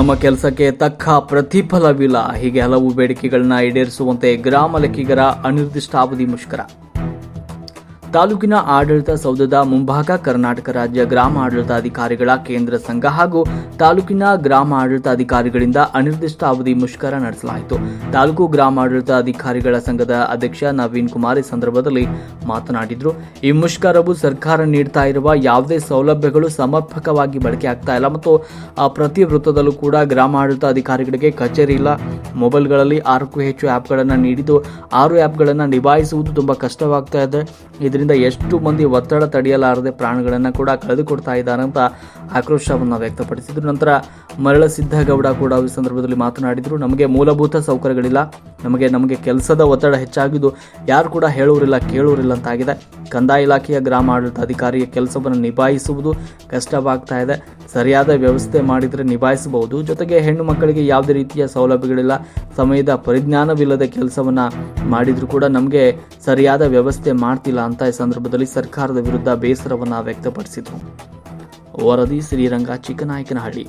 ನಮ್ಮ ಕೆಲಸಕ್ಕೆ ತಕ್ಕ ಪ್ರತಿಫಲವಿಲ್ಲ. ಹೀಗೆ ಹಲವು ಬೇಡಿಕೆಗಳನ್ನ ಈಡೇರಿಸುವಂತೆ ಗ್ರಾಮ ಲೆಕ್ಕಿಗರ ಅನಿರ್ದಿಷ್ಟಾವಧಿ ಮುಷ್ಕರ. ತಾಲೂಕಿನ ಆಡಳಿತ ಸೌಧದ ಮುಂಭಾಗ ಕರ್ನಾಟಕ ರಾಜ್ಯ ಗ್ರಾಮ ಆಡಳಿತಾಧಿಕಾರಿಗಳ ಕೇಂದ್ರ ಸಂಘ ಹಾಗೂ ತಾಲೂಕಿನ ಗ್ರಾಮ ಆಡಳಿತಾಧಿಕಾರಿಗಳಿಂದ ಅನಿರ್ದಿಷ್ಟ ಅವಧಿ ಮುಷ್ಕರ ನಡೆಸಲಾಯಿತು. ತಾಲೂಕು ಗ್ರಾಮ ಆಡಳಿತಾಧಿಕಾರಿಗಳ ಸಂಘದ ಅಧ್ಯಕ್ಷ ನವೀನ್ ಕುಮಾರ್ ಈ ಸಂದರ್ಭದಲ್ಲಿ ಮಾತನಾಡಿದರು. ಈ ಮುಷ್ಕರವು ಸರ್ಕಾರ ನೀಡ್ತಾ ಇರುವ ಯಾವುದೇ ಸೌಲಭ್ಯಗಳು ಸಮರ್ಪಕವಾಗಿ ಬಳಕೆ ಆಗ್ತಾ ಇಲ್ಲ ಮತ್ತು ಪ್ರತಿ ವೃತ್ತದಲ್ಲೂ ಕೂಡ ಗ್ರಾಮ ಆಡಳಿತಾಧಿಕಾರಿಗಳಿಗೆ ಕಚೇರಿ ಇಲ್ಲ. ಮೊಬೈಲ್ಗಳಲ್ಲಿ ಆರಕ್ಕೂ ಹೆಚ್ಚು ಆ್ಯಪ್ಗಳನ್ನು ನೀಡಿದ್ದು, ಆರು ಆ್ಯಪ್ಗಳನ್ನು ನಿಭಾಯಿಸುವುದು ತುಂಬ ಕಷ್ಟವಾಗ್ತಾ ಇದೆ. ಎಷ್ಟು ಮಂದಿ ಒತ್ತಡ ತಡೆಯಲಾರದೆ ಪ್ರಾಣಗಳನ್ನು ಕೂಡ ಕಳೆದುಕೊಡ್ತಾ ಇದ್ದಾರೆ ಅಂತ ಆಕ್ರೋಶವನ್ನು ವ್ಯಕ್ತಪಡಿಸಿದ್ರು. ನಂತರ ಮರಳ ಸಿದ್ದಗೌಡ ಕೂಡ ಈ ಸಂದರ್ಭದಲ್ಲಿ ಮಾತನಾಡಿದರು. ನಮಗೆ ಮೂಲಭೂತ ಸೌಕರ್ಯಗಳಿಲ್ಲ. ನಮಗೆ ನಮಗೆ ಕೆಲಸದ ಒತ್ತಡ ಹೆಚ್ಚಾಗಿದ್ದು ಯಾರು ಕೂಡ ಹೇಳೋರಿಲ್ಲ ಕೇಳೋರಿಲ್ಲ ಅಂತಾಗಿದೆ. ಕಂದಾಯ ಇಲಾಖೆಯ ಗ್ರಾಮ ಆಡಳಿತಾಧಿಕಾರಿಯ ಕೆಲಸವನ್ನು ನಿಭಾಯಿಸುವುದು ಕಷ್ಟವಾಗ್ತಾ ಇದೆ. ಸರಿಯಾದ ವ್ಯವಸ್ಥೆ ಮಾಡಿದರೆ ನಿಭಾಯಿಸಬಹುದು. ಜೊತೆಗೆ ಹೆಣ್ಣು ಮಕ್ಕಳಿಗೆ ಯಾವುದೇ ರೀತಿಯ ಸೌಲಭ್ಯಗಳಿಲ್ಲ. ಸಮಯದ ಪರಿಜ್ಞಾನವಿಲ್ಲದ ಕೆಲಸವನ್ನು ಮಾಡಿದರೂ ಕೂಡ ನಮಗೆ ಸರಿಯಾದ ವ್ಯವಸ್ಥೆ ಮಾಡ್ತಿಲ್ಲ ಅಂತ ಈ ಸಂದರ್ಭದಲ್ಲಿ ಸರ್ಕಾರದ ವಿರುದ್ಧ ಬೇಸರವನ್ನು ವ್ಯಕ್ತಪಡಿಸಿದರು. ವರದಿ ಶ್ರೀರಂಗ ಚಿಕ್ಕನಾಯಕನಹಳ್ಳಿ.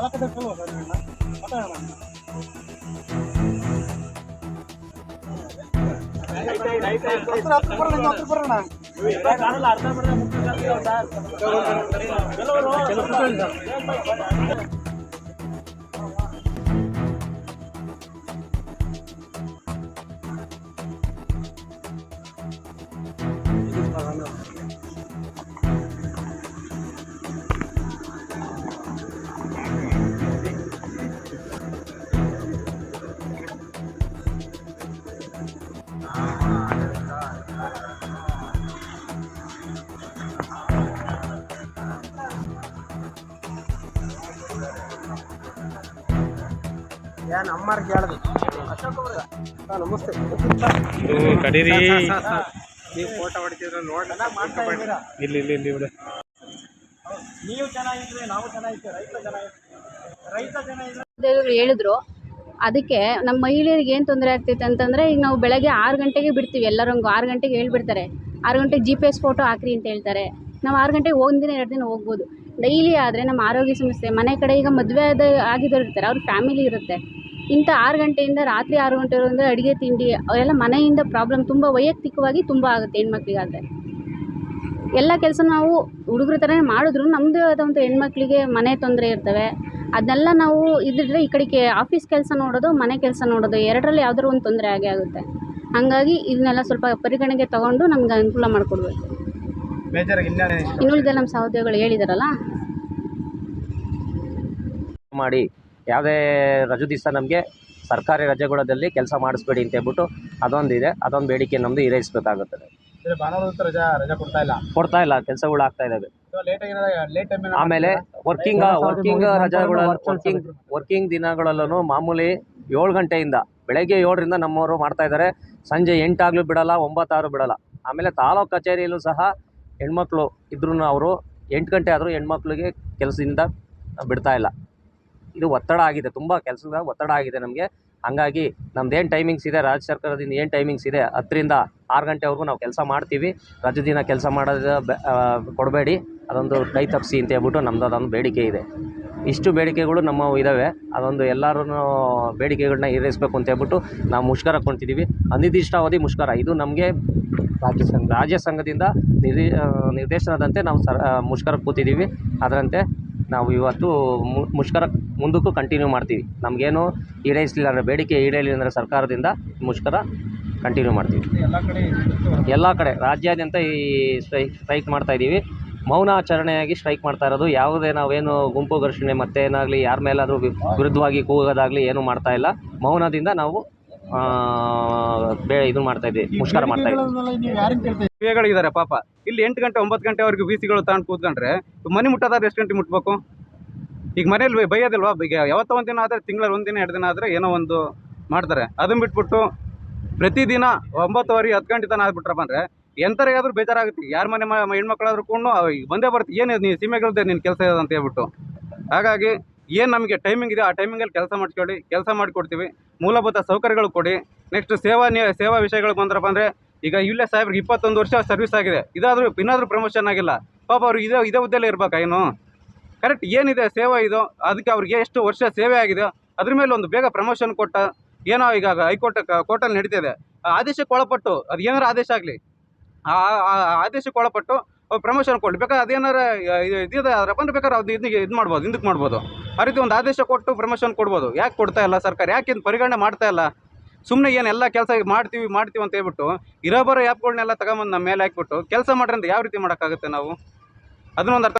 ಕಲಾಪದ ಕೆಲವು ಸರ್ ನಿಮ್ಮ ಮಾತಾಡೋಣ ಹತ್ರ ಹತ್ರ ಬರೋಣ ಹತ್ರ ಬರೋಣ ಕಾಣಲ್ಲ ಅರ್ಥ ಬರೋಣ ಏನ್ ಅಮ್ಮಾರ್ ಕೇಳ್ದು. ನಮಸ್ತೆ. ಇದು ಕಡೀರಿ. ನೀವು ಫೋಟೋ ಹೊಡಿತಿದ್ರೆ ನೋಡಿ ಇಲ್ಲಿ ಇಲ್ಲಿ ಇಲ್ಲಿ ಬಿಡು. ನೀವು ಚೆನ್ನಾಗಿದ್ರೆ ನಾವು ಚೆನ್ನಾಗಿರ್ತೀವಿ ರೈತ ಚೆನ್ನಾಗಿರ್ತೀವಿ. ರೈತ ಚೆನ್ನಾಗಿದ್ರೆ ದೇವರು ಹೇಳಿದ್ರು. ಅದಕ್ಕೆ ನಮ್ಮ ಮಹಿಳೆಯರಿಗೆ ಏನು ತೊಂದರೆ ಆಗ್ತೈತೆ ಅಂತಂದರೆ ಈಗ ನಾವು ಬೆಳಗ್ಗೆ ಆರು ಗಂಟೆಗೆ ಬಿಡ್ತೀವಿ ಎಲ್ಲರಂಗೂ. ಆರು ಗಂಟೆಗೆ ಹೇಳ್ಬಿಡ್ತಾರೆ. ಆರು ಗಂಟೆಗೆ ಜಿ ಪಿ ಎಸ್ ಫೋಟೋ ಹಾಕ್ರಿ ಅಂತ ಹೇಳ್ತಾರೆ. ನಾವು ಆರು ಗಂಟೆಗೆ ಒಂದು ದಿನ ಎರಡು ದಿನ ಹೋಗ್ಬೋದು. ಡೈಲಿ ಆದರೆ ನಮ್ಮ ಆರೋಗ್ಯ ಸಮಸ್ಯೆ. ಮನೆ ಕಡೆ ಈಗ ಮದುವೆ ಆದ ಆಗಿದ್ದವ್ರು ಇರ್ತಾರೆ ಅವ್ರ ಫ್ಯಾಮಿಲಿ ಇರುತ್ತೆ. ಇಂಥ ಆರು ಗಂಟೆಯಿಂದ ರಾತ್ರಿ ಆರು ಗಂಟೆವರೆಗೂ ಅಡುಗೆ ತಿಂಡಿ ಅವೆಲ್ಲ ಮನೆಯಿಂದ ಪ್ರಾಬ್ಲಮ್ ತುಂಬ ವೈಯಕ್ತಿಕವಾಗಿ ತುಂಬ ಆಗುತ್ತೆ ಹೆಣ್ಮಕ್ಳಿಗಾದರೆ. ಎಲ್ಲ ಕೆಲಸ ನಾವು ಹುಡುಗ್ರ ಥರನೇ ಮಾಡಿದ್ರು ನಮ್ಮದೇ ಆದಂಥ ಹೆಣ್ಮಕ್ಳಿಗೆ ಮನೆ ತೊಂದರೆ ಇರ್ತವೆ. ಅದನ್ನೆಲ್ಲ ನಾವು ಇದ್ದಿದ್ರೆ ಈ ಕಡೆಗೆ ಆಫೀಸ್ ಕೆಲಸ ನೋಡೋದು ಮನೆ ಕೆಲಸ ನೋಡೋದು ಎರಡರಲ್ಲಿ ಯಾವ್ದಾದ್ರು ಒಂದು ತೊಂದರೆ ಆಗೇ ಆಗುತ್ತೆ. ಹಾಗಾಗಿ ಇದನ್ನೆಲ್ಲ ಸ್ವಲ್ಪ ಪರಿಗಣನೆಗೆ ತಗೊಂಡು ನಮ್ಗೆ ಅನುಕೂಲ ಮಾಡಿಕೊಡ್ಬೇಕು. ಇನ್ನುಳಿದ ನಮ್ಮ ಸಹೋದ್ಯೋಗಿಗಳು ಹೇಳಿದಾರಲ್ಲ? ಮಾಡಿ ಯಾವುದೇ ರಜೆ ದಿವಸ ನಮಗೆ ಸರ್ಕಾರಿ ರಜೆಗಳಲ್ಲಿ ಕೆಲಸ ಮಾಡಿಸ್ಬೇಡಿ ಅಂತ ಹೇಳ್ಬಿಟ್ಟು ಅದೊಂದಿದೆ ಅದೊಂದು ಬೇಡಿಕೆ ನಮ್ಮದು ಹೊತ್ತು ರಜಾ ರಜಾ ಕೊಡ್ತಾ ಇಲ್ಲ? ಕೊಡ್ತಾ ಇಲ್ಲ ಕೆಲಸಗಳು ಆಗ್ತಾ ಇದ್ದಾವೆ. ಆಮೇಲೆ ವರ್ಕಿಂಗ್ ವರ್ಕಿಂಗ್ ರಜೆಗಳ ವರ್ಕಿಂಗ್ ವರ್ಕಿಂಗ್ ದಿನಗಳಲ್ಲೂ ಮಾಮೂಲಿ ಏಳು ಗಂಟೆಯಿಂದ ಬೆಳಗ್ಗೆ ಏಳರಿಂದ ನಮ್ಮವರು ಮಾಡ್ತಾ ಇದ್ದಾರೆ. ಸಂಜೆ ಎಂಟಾಗಲೂ ಬಿಡಲ್ಲ ಒಂಬತ್ತಾರು ಬಿಡಲ್ಲ. ಆಮೇಲೆ ತಾಲೂಕು ಕಚೇರಿಯಲ್ಲೂ ಸಹ ಹೆಣ್ಮಕ್ಳು ಇದ್ರೂ ಅವರು ಎಂಟು ಗಂಟೆ ಆದರೂ ಹೆಣ್ಮಕ್ಳಿಗೆ ಕೆಲಸದಿಂದ ಬಿಡ್ತಾ ಇಲ್ಲ. ಇದು ಒತ್ತಡ ಆಗಿದೆ, ತುಂಬ ಕೆಲಸದ ಒತ್ತಡ ಆಗಿದೆ ನಮಗೆ. ಹಂಗಾಗಿ ನಮ್ದೇನು ಟೈಮಿಂಗ್ಸ್ ಇದೆ, ರಾಜ್ಯ ಸರ್ಕಾರದಿಂದ ಏನು ಟೈಮಿಂಗ್ಸ್ ಇದೆ, ಹತ್ತರಿಂದ ಆರು ಗಂಟೆವರೆಗೂ ನಾವು ಕೆಲಸ ಮಾಡ್ತೀವಿ. ರಜೆ ದಿನ ಕೆಲಸ ಮಾಡೋದ ಕೊಡಬೇಡಿ. ಅದೊಂದು ಕೈ ತಪ್ಪಿಸಿ ಅಂತ ಹೇಳ್ಬಿಟ್ಟು ನಮ್ದು ಅದೊಂದು ಬೇಡಿಕೆ ಇದೆ. ಇಷ್ಟು ಬೇಡಿಕೆಗಳು ನಮ್ಮ ಇದ್ದಾವೆ ಅದೊಂದು ಎಲ್ಲರೂ ಬೇಡಿಕೆಗಳನ್ನ ಈಡೇರಿಸಬೇಕು ಅಂತ ಹೇಳ್ಬಿಟ್ಟು ನಾವು ಮುಷ್ಕರ ಕೊಂತಿದ್ದೀವಿ ಅನಿರ್ದಿಷ್ಟಾವಧಿ ಮುಷ್ಕರ. ಇದು ನಮಗೆ ರಾಜ್ಯ ಸಂಘ, ರಾಜ್ಯ ಸಂಘದಿಂದ ನಿರ್ದೇ ನಿರ್ದೇಶನದಂತೆ ನಾವು ಸರ್ ಮುಷ್ಕರ ಕೂತಿದ್ದೀವಿ ಅದರಂತೆ ನಾವು ಇವತ್ತು ಮುಷ್ಕರ ಮುಂದಕ್ಕೂ ಕಂಟಿನ್ಯೂ ಮಾಡ್ತೀವಿ. ನಮಗೇನು ಈಡೇರಿಸಲಿಲ್ಲ ಅಂದರೆ, ಬೇಡಿಕೆ ಈಡೇರಿಲ್ಲ ಅಂದರೆ ಸರ್ಕಾರದಿಂದ ಮುಷ್ಕರ ಕಂಟಿನ್ಯೂ ಮಾಡ್ತೀವಿ. ಎಲ್ಲ ಕಡೆ, ರಾಜ್ಯಾದ್ಯಂತ ಈ ಸ್ಟ್ರೈಕ್ ಸ್ಟ್ರೈಕ್ ಮಾಡ್ತಾ ಇದ್ದೀವಿ. ಮೌನಾಚರಣೆಯಾಗಿ ಸ್ಟ್ರೈಕ್ ಮಾಡ್ತಾ ಇರೋದು. ಯಾವುದೇ ನಾವೇನು ಗುಂಪು ಘರ್ಷಣೆ, ಮತ್ತೇನಾಗಲಿ, ಯಾರ ಮೇಲಾದರೂ ವಿರುದ್ಧವಾಗಿ ಕೂಗೋದಾಗಲಿ ಏನೂ ಮಾಡ್ತಾ ಇಲ್ಲ. ಮೌನದಿಂದ ನಾವು ಬೇ ಇದು ಮಾಡ್ತಾ ಮುಷ್ಕರ ಇದೆ ನೀವು ಯಾರನ್ನ ಕೇಳ್ತಾ ಗಳಿದ್ದಾರೆ ಪಾಪ. ಇಲ್ಲಿ ಎಂಟು ಗಂಟೆ, ಒಂಬತ್ತು ಗಂಟೆವರೆಗೂ ಬಿ ಸಿಗಳು ತಗೊಂಡು ಕೂತ್ಕೊಂಡ್ರೆ ಮನೆ ಮುಟ್ಟೋದಾದ್ರೆ ಎಷ್ಟು ಗಂಟೆ ಮುಟ್ಬೇಕು? ಈಗ ಮನೇಲಿ ಬೈಯೋದಿಲ್ವಾ? ಈಗ ಯಾವತ್ತೋ ಒಂದಿನ ದಿನ ಆದರೆ, ತಿಂಗಳಲ್ಲಿ ಒಂದಿನ ದಿನ ಎರಡು ದಿನ ಆದರೆ ಏನೋ ಒಂದು ಮಾಡ್ತಾರೆ. ಅದನ್ನು ಬಿಟ್ಬಿಟ್ಟು ಪ್ರತಿದಿನ ಒಂಬತ್ತುವರೆ, ಹತ್ತು ಗಂಟೆ ತನಕ ಆಗ್ಬಿಟ್ರಪ್ಪ ಅಂದರೆ ಆದರೂ ಬೇಜಾರಾಗುತ್ತೆ. ಯಾರ ಮನೆ ಹೆಣ್ಮಕ್ಳಾದ್ರೂ ಕೂಡ ಬಂದೇ ಬರ್ತೀವಿ ಏನು ನೀನು ಸೀಮೆಗಳದ್ದೇ ನಿನ್ನ ಕೆಲಸ ಇದೆ ಅಂತ ಹೇಳ್ಬಿಟ್ಟು. ಹಾಗಾಗಿ ಏನು ನಮಗೆ ಟೈಮಿಂಗ್ ಇದೆ, ಆ ಟೈಮಿಂಗಲ್ಲಿ ಕೆಲಸ ಮಾಡಿಸ್ಕೊಳ್ಳಿ. ಕೆಲಸ ಮಾಡಿಕೊಡ್ತೀವಿ. ಮೂಲಭೂತ ಸೌಕರ್ಯಗಳು ಕೊಡಿ. ನೆಕ್ಸ್ಟ್ ಸೇವಾ ಸೇವಾ ವಿಷಯಗಳು ಬಂದ್ರಪ್ಪ ಅಂದರೆ, ಈಗ ಇಲ್ಲೇ ಸಾಹೇಬ್ರಿಗೆ ಇಪ್ಪತ್ತೊಂದು ವರ್ಷ ಸರ್ವಿಸ್ ಆಗಿದೆ. ಇದಾದರೂ, ಇನ್ನಾದರೂ ಪ್ರಮೋಷನ್ ಆಗಿಲ್ಲ. ಪಾಪ ಅವ್ರು ಇದೇ ಇದೇ ಹುದ್ದೆಲ್ಲೇ ಇರ್ಬೇಕಾ ಕರೆಕ್ಟ್ ಏನಿದೆ ಸೇವಾ ಇದು? ಅದಕ್ಕೆ ಅವ್ರಿಗೆ ಎಷ್ಟು ವರ್ಷ ಸೇವೆ ಆಗಿದೆ? ಅದ್ರ ಮೇಲೆ ಒಂದು ಬೇಗ ಪ್ರಮೋಷನ್ ಕೊಟ್ಟ ಏನೋ ಈಗ ಹೈಕೋರ್ಟ್ ಕೋರ್ಟಲ್ಲಿ ನಡೀತಿದೆ ಆದೇಶಕ್ಕೆ ಒಳಪಟ್ಟು, ಅದು ಏನಾರ ಆದೇಶ ಆಗಲಿ. ಆ ಆದೇಶಕ್ಕೆ ಒಳಪಟ್ಟು ಪ್ರಮೋಷನ್ ಕೊಡಲಿ ಬೇಕಾದ್ರೆ ಅದೇನಾರ ಇದಿದೆ ಅಂದ್ರೆ ಬೇಕಾದ್ರೆ ಅದು ಇದಕ್ಕೆ ಇದು ಮಾಡ್ಬೋದು ಹಿಂದಕ್ಕೆ ಮಾಡ್ಬೋದು. ಆ ರೀತಿ ಒಂದು ಆದೇಶ ಕೊಟ್ಟು ಪ್ರಮೋಷನ್ ಕೊಡ್ಬೋದು. ಯಾಕೆ ಕೊಡ್ತಾ ಇಲ್ಲ ಸರ್ಕಾರ? ಯಾಕೆ ಇದು ಪರಿಗಣನೆ ಮಾಡ್ತಾ ಇಲ್ಲ? ಸುಮ್ಮನೆ ಏನು ಎಲ್ಲ ಕೆಲಸ ಮಾಡ್ತೀವಿ ಮಾಡ್ತೀವಿ ಅಂತ ಹೇಳ್ಬಿಟ್ಟು ಇರೋ ಬರೋ ಆ್ಯಪ್ಗಳನ್ನೆಲ್ಲ ತಗೊಂಬಂದು ನಮ್ಮ ಮೇಲೆ ಹಾಕ್ಬಿಟ್ಟು ಕೆಲಸ ಮಾಡ್ರಿ ಅಂತ ಯಾವ ರೀತಿ ಮಾಡೋಕ್ಕಾಗುತ್ತೆ ನಾವು? ಅದನ್ನೊಂದು ಅರ್ಥ